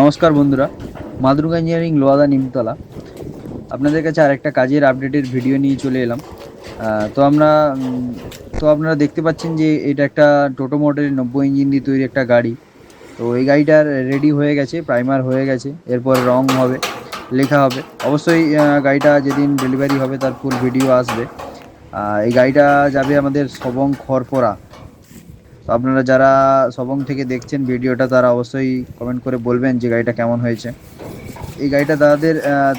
নমস্কার বন্ধুরা মাদুর্গা ইঞ্জিনিয়ারিং লোয়াদা নিমতলা। আপনাদের কাছে আরেকটা কাজের আপডেটের ভিডিও নিয়ে চলে এলাম। তো আমরা তো আপনারা দেখতে পাচ্ছেন যে এটা একটা টোটো মডেল নব্বই ইঞ্জিন দিয়ে তৈরি একটা গাড়ি। তো এই গাড়িটার রেডি হয়ে গেছে, প্রাইমার হয়ে গেছে, এরপর রং হবে, লেখা হবে। অবশ্যই গাড়িটা যেদিন ডেলিভারি হবে তার ফুল ভিডিও আসবে। এই গাড়িটা যাবে আমাদের সবং খড়পড়া। তো আপনারা যারা সবং থেকে দেখছেন ভিডিওটা, তারা অবশ্যই কমেন্ট করে বলবেন যে গাড়িটা কেমন হয়েছে। এই গাড়িটা দাদাদের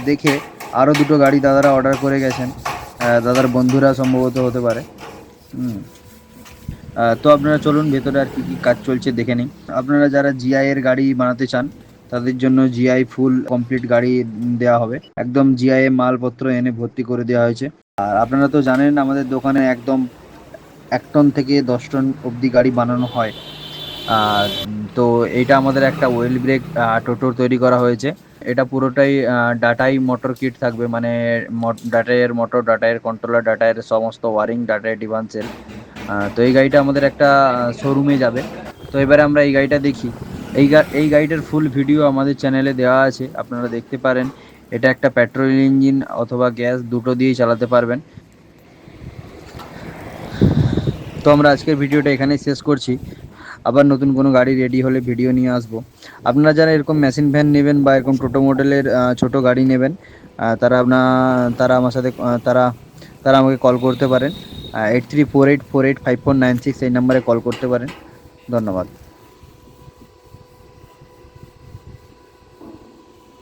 দেখে আরও দুটো গাড়ি দাদারা অর্ডার করে গেছেন। দাদার বন্ধুরা সম্ভবত হতে পারে। তো আপনারা চলুন, ভেতরে আর কি কি কাজ চলছে দেখে নিন আপনারা যারা জিআই এর গাড়ি বানাতে চান, তাদের জন্য জিআই ফুল কমপ্লিট গাড়ি দেওয়া হবে। একদম জিআই মালপত্র এনে ভর্তি করে দেওয়া হয়েছে। আর আপনারা তো জানেন, আমাদের দোকানে একদম এক টন থেকে দশ টন অবধি গাড়ি বানানো হয়। তো এইটা আমাদের একটা ওয়েল ব্রেক টোটোর তৈরি করা হয়েছে। এটা পুরোটাই ডাটাই মোটর কিট থাকবে মানে ডাটায়ের মোটর ডাটায়ের কন্ট্রোলার ডাটায়ের সমস্ত ওয়ারিং ডাটায়ের ডিভান্সের তো এই গাড়িটা আমাদের একটা শোরুমে যাবে। তো এবারে আমরা এই গাড়িটা দেখি। এই এই গাড়িটার ফুল ভিডিও আমাদের চ্যানেলে দেওয়া আছে, আপনারা দেখতে পারেন। এটা একটা পেট্রোল ইঞ্জিন অথবা গ্যাস দুটো দিয়েই চালাতে পারবেন। তো আমরা আজকের ভিডিওটা এখানেই শেষ করছি। আবার নতুন কোনো গাড়ি রেডি হলে ভিডিও নিয়ে আসব। আপনারা যারা এরকম মেশিন ভ্যান নেবেন বা এরকম টোটো মডেলের ছোটো গাড়ি নেবেন তারা আপনার তারা আমার সাথে তারা তারা আমাকে কল করতে পারেন। Eight three four eight four eight five four nine six এই নাম্বারে কল করতে পারেন। ধন্যবাদ।